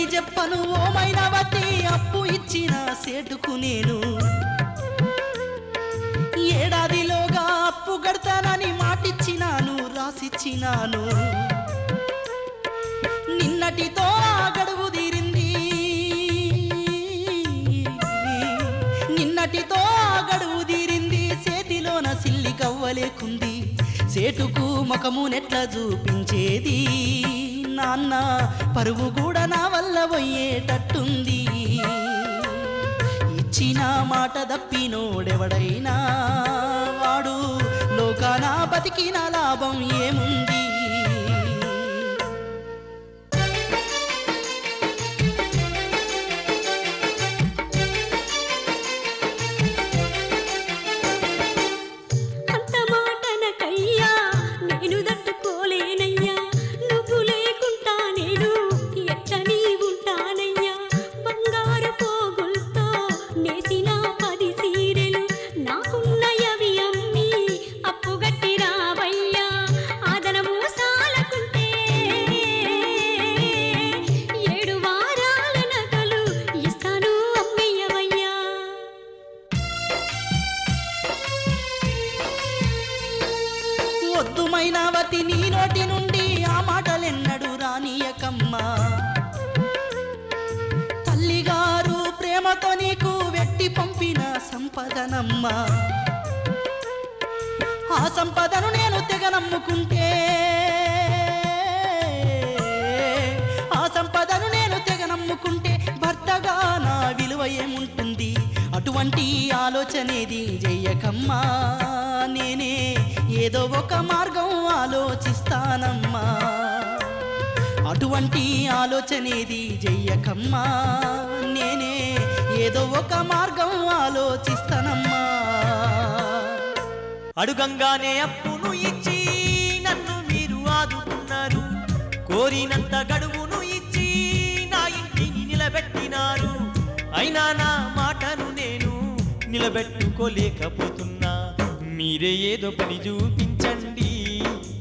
చెప్పను. ఓమైనవతి అప్పు ఇచ్చిన సేటుకు నేను. ఏడాదిలోగా అప్పు కడతానని మాటిచ్చినాను రాసిచ్చినాను. నిన్నటితో ఆ గడువు తీరింది. నిన్నటితో ఆ గడువు తీరింది. చేతిలోన సిల్లి కవ్వలేకుంది. సేటుకు ముఖము నెట్ల చూపించేది. నాన్న పరువు కూడా నా వల్ల పోయేటట్టుంది. ఇచ్చిన మాట దప్పినోడెవడైనా వాడు లోకాన బతికిన లాభం ఏముంది? సంపదనమ్మా. ఆ సంపదను నేను తెగ నమ్ముకుంటే ఆ సంపదను నేను తెగ నమ్ముకుంటే భర్తగా నా విలువ ఏముంటుంది? అటువంటి ఆలోచనేది జయ్యకమ్మా నేనే ఏదో ఒక మార్గం ఆలోచిస్తానమ్మా. అటువంటి ఆలోచనేది జయ్యకమ్మా నేనే ఏదో ఒక మార్గం ఆలోచిస్తానమ్మా. అడుగంగానే అప్పును ఇచ్చి నన్ను మీరు ఆదుకున్నారు. కోరినంత గడువును ఇచ్చి నా ఇంటిని నిలబెట్టినారు. అయినా నా మాటను నేను నిలబెట్టుకోలేకపోతున్నా. మీరే ఏదో పని చూపించండి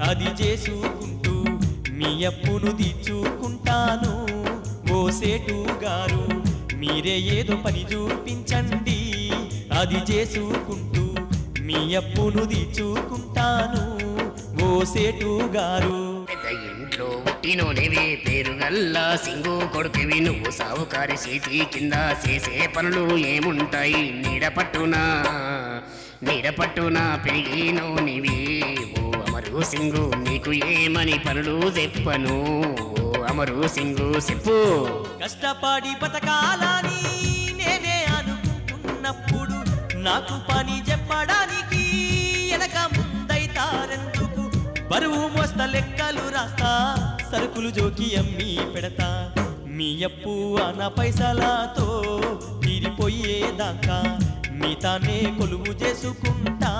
అది చేసుకుంటూ మీ అప్పును తీర్చుకుంటాను. ఓ సేటు గారు మీరే ఏదో పని చూపించండి. అది చేసుకుంటూ మీ అప్పును తీర్చుకుంటాను ఓ సేటు గారు. పెద్ద ఇంట్లో పుట్టినోనివి పేరు నల్లా సింగు కొడుకువి నువ్వు సావుకారి చేతి కింద చేసే పనులు ఏముంటాయి? నీడ పట్టునా? నీడ పట్టునా పెరిగినోనివి ఓ అమరు సింగు నీకు ఏమని పనులు చెప్పను? అమరు సింగు సిప్పు కష్టపడి బతకాలని నేనే అనుకున్నప్పుడు నాకు పని చెప్పడానికి ఎనక ముందైతారెందుకు బరువు మోస్త లెక్కలు రాస్తా సరుకులు జోకి అమ్మి పెడతా. మీ అప్పు అన పైసలతో తీరిపోయేదాకా మీతానే కొలువు చేసుకుంటా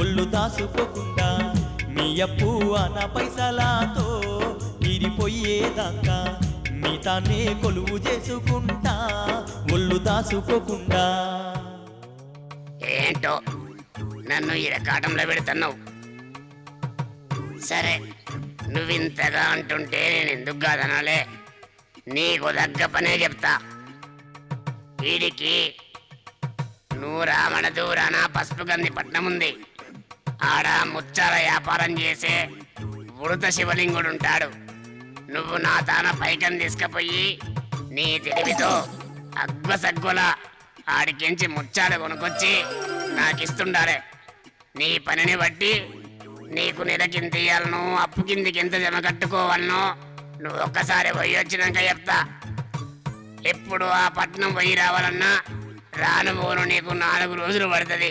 ఒళ్ళు దాసుకోకుండా మీ అప్పు అన పైసలతో విడిపోయేదాకా మీతానే కొలువు చేసుకుంటా ఒళ్ళు దాసుకోకుండా ఏంటో? నన్ను ఈ రకాటంలో పెడుతున్నావు. సరే నువ్వింతగా అంటుంటే నేను ఎందుకు కాదనాలే? నీకు దగ్గ పనే చెప్తా. వీడికి నువ్వు రావణ దూరాన పసుపు గంది పట్నం ఉంది. ఆడ ముచ్చాల వ్యాపారం చేసే ఉడత శివలింగుడు ఉంటాడు నువ్వు నా తాన పైకం తీసుకుపోయి నీ తెలివితో అగ్వసగ్గుల ఆడికించి ముచ్చాలు కొనుక్కొచ్చి నాకిస్తుండాలే. నీ పనిని బట్టి నీకు నెలకింత ఇయ్యాలను అప్పు కిందికి ఎంత జమ కట్టుకోవాలనో నువ్వు ఒక్కసారి పోయి వచ్చినాక చెప్తా. ఎప్పుడు ఆ పట్నం పోయి రావాలన్నా రాను పోను నీకు నాలుగు రోజులు పడుతుంది.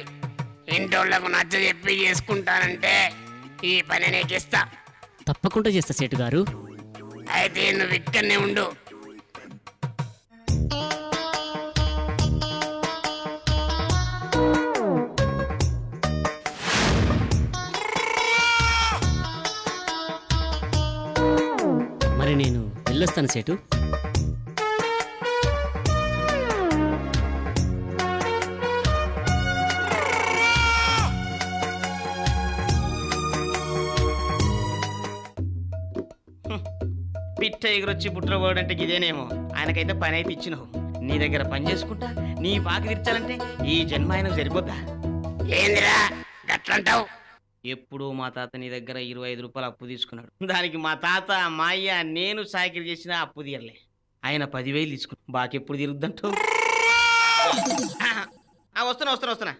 ఇంటోళ్ళకు నచ్చ చెప్పి చేసుకుంటానంటే ఈ పని నీకు ఇస్తా తప్పకుండా చేస్తా సేటు గారు. అయితే నువ్వు ఇక్కడనే ఉండు. మరి నేను వెళ్ళొస్తాను సేటు. ఎట్ట ఎగురొచ్చి పుట్ర ఇదేనేమో. ఆయనకైతే పని అయితే ఇచ్చినావు. నీ దగ్గర పని చేసుకుంటా నీ బాకి తీర్చాలంటే ఈ జన్మ ఆయనకు సరిపోద్దా? ఏందిరా గట్లంటావు? ఎప్పుడు మా తాత నీ దగ్గర ఇరవై ఐదు రూపాయలు అప్పు తీసుకున్నాడు. దానికి మా తాత మా అయ్య నేను సాకిరి చేసిన అప్పు తీయలే ఆయన పదివేలు తీసుకున్నాడు. బాకెప్పుడు తిరుగుద్దంటావు వస్తున్నా వస్తున్నా వస్తున్నా.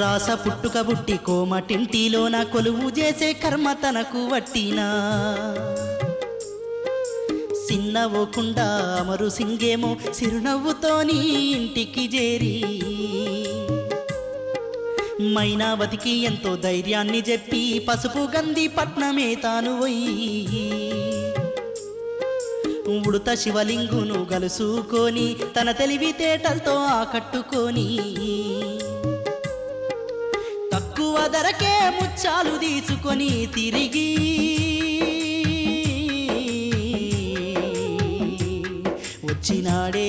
రాస పుట్టుక బుట్టి కోమటింటిలోన కొలువు చేసే కర్మ తనకు వట్టినా. చిన్నవ్వకుండా అమరు సింగేమో చిరునవ్వుతోని ఇంటికి చేరి. మైనావతికి ఎంతో ధైర్యాన్ని చెప్పి పసుపు గంది పట్నమే తాను పోయి ఉడుత శివలింగును గలుసుకొని తన తెలివితేటలతో ఆకట్టుకొని. తక్కువ ముచ్చాలు తీసుకొని తిరిగి. వచ్చినాడే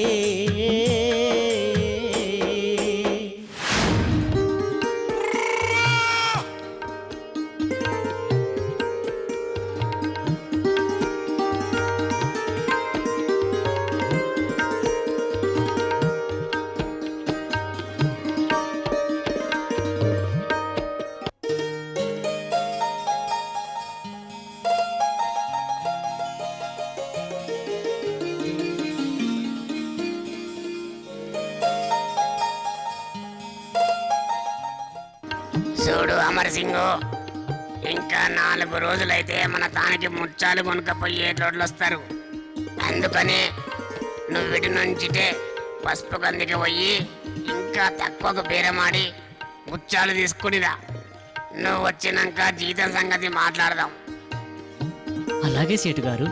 అమరసింగు. ఇంకా నాలుగు రోజులైతే మన తానికి ముచ్చాలు కొనుకపోయే రోడ్లు వస్తారు అందుకని నువ్వు ఇటు నుంచిటే పసుపు కందికి పోయి ఇంకా తక్కువకు బేరమాడి ముచ్చాలు తీసుకునిరా. నువ్వు వచ్చినాక జీతం సంగతి మాట్లాడదాం. అలాగే సేటు గారు